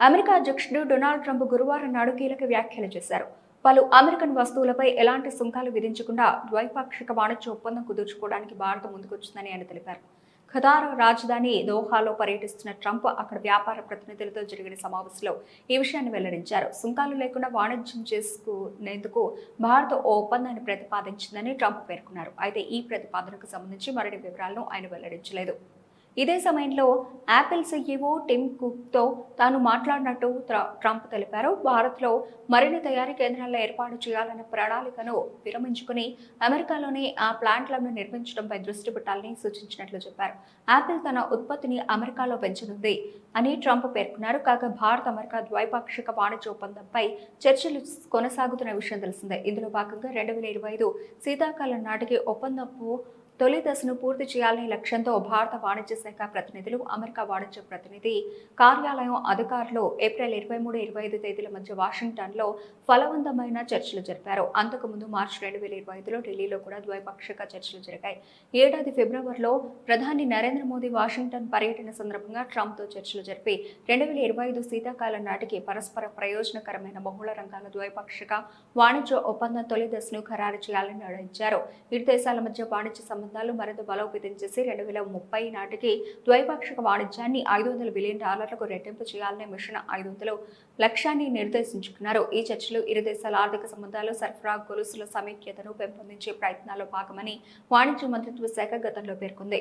America అధ్యక్షుడు Donald Trump గురువారం నాడు కీలక వ్యాఖ్యలు చేశారు. పలు అమెరికన్ వస్తువులపై ఎలాంటి సుంకాలు విధించకుండా ద్వైపాక్షిక వాణిజ్య ఒప్పందం కుదుర్చుకోవడానికి భారత ముందుకొచ్చిందని ఆయన తెలిపారు. ఖతార్ రాజధాని దోహాలో పర్యటిస్తున్న ట్రంప్ అక్కడ వ్యాపార ప్రతినిధులతో జరిగిన సమావేశంలో ఈ విషయాన్ని వెల్లడించారు. సుంకాలు లేకుండా వాణిజ్యం చేసుకునేందుకు భారత్ ఓ ఒప్పందాన్ని ప్రతిపాదించిందని ట్రంప్ పేర్కొన్నారు. అయితే ఈ ప్రతిపాదనకు సంబంధించి మరిన్ని వివరాలను ఆయన వెల్లడించలేదు. ఇదే సమయంలో యాపిల్ సీఈఓ టిమ్ కుక్తో తాను మాట్లాడినట్టు ట్రంప్ తెలిపారు. భారత్లో మరిన్ని తయారీ కేంద్రాల ఏర్పాటు చేయాలన్న ప్రణాళికను విరమించుకుని అమెరికాలోని ఆ ప్లాంట్లను నిర్మించడంపై దృష్టి పెట్టాలని సూచించినట్లు చెప్పారు. యాపిల్ తన ఉత్పత్తిని అమెరికాలో పెంచనుంది అని ట్రంప్ పేర్కొన్నారు. కాగా భారత్ అమెరికా ద్వైపాక్షిక వాణిజ్య ఒప్పందంపై చర్చలు కొనసాగుతున్న విషయం తెలిసిందే. ఇందులో భాగంగా రెండు వేల ఇరవై ఐదు శీతాకాలం నాటికి ఒప్పందపు తొలి దశను పూర్తి చేయాలనే లక్ష్యంతో భారత వాణిజ్య శాఖ ప్రతినిధులు అమెరికా వాణిజ్య ప్రతినిధి కార్యాలయం అధికారులు ఏప్రిల్ ఇరవై మూడు ఇరవై ఐదు తేదీల మధ్య వాషింగ్టన్లో ఫలవంతమైన చర్చలు జరిపారు. అంతకుముందు మార్చి రెండు వేల ఇరవై ఐదులో ఢిల్లీలో కూడా ద్వైపాక్షిక చర్చలు జరిగాయి. ఏడాది ఫిబ్రవరిలో ప్రధాని నరేంద్ర మోదీ వాషింగ్టన్ పర్యటన సందర్భంగా ట్రంప్తో చర్చలు జరిపి రెండు వేల ఇరవై ఐదు శీతాకాలం నాటికి పరస్పర ప్రయోజనకరమైన బహుళ రంగాల ద్వైపాక్షిక వాణిజ్య ఒప్పందం తొలి దశను ఖరారు చేయాలని నిర్ణయించారు. ఇరు దేశాల మధ్య వాణిజ్య సంబంధాలు మరింత బలోపేతం చేసి రెండు వేల ముప్పై నాటికి ద్వైపాక్షిక వాణిజ్యాన్ని ఐదు వందల బిలియన్ డాలర్లకు రెట్టింపు చేయాలనే మిషన్ ఐదు వందలు లక్ష్యాన్ని నిర్దేశించుకున్నారు. ఈ చర్చలు ఇరు దేశాల ఆర్థిక సంబంధాలు సరఫరా గొలుసుల సమైక్యతను పెంపొందించే ప్రయత్నాల్లో భాగమని వాణిజ్య మంత్రిత్వ శాఖ గతంలో పేర్కొంది.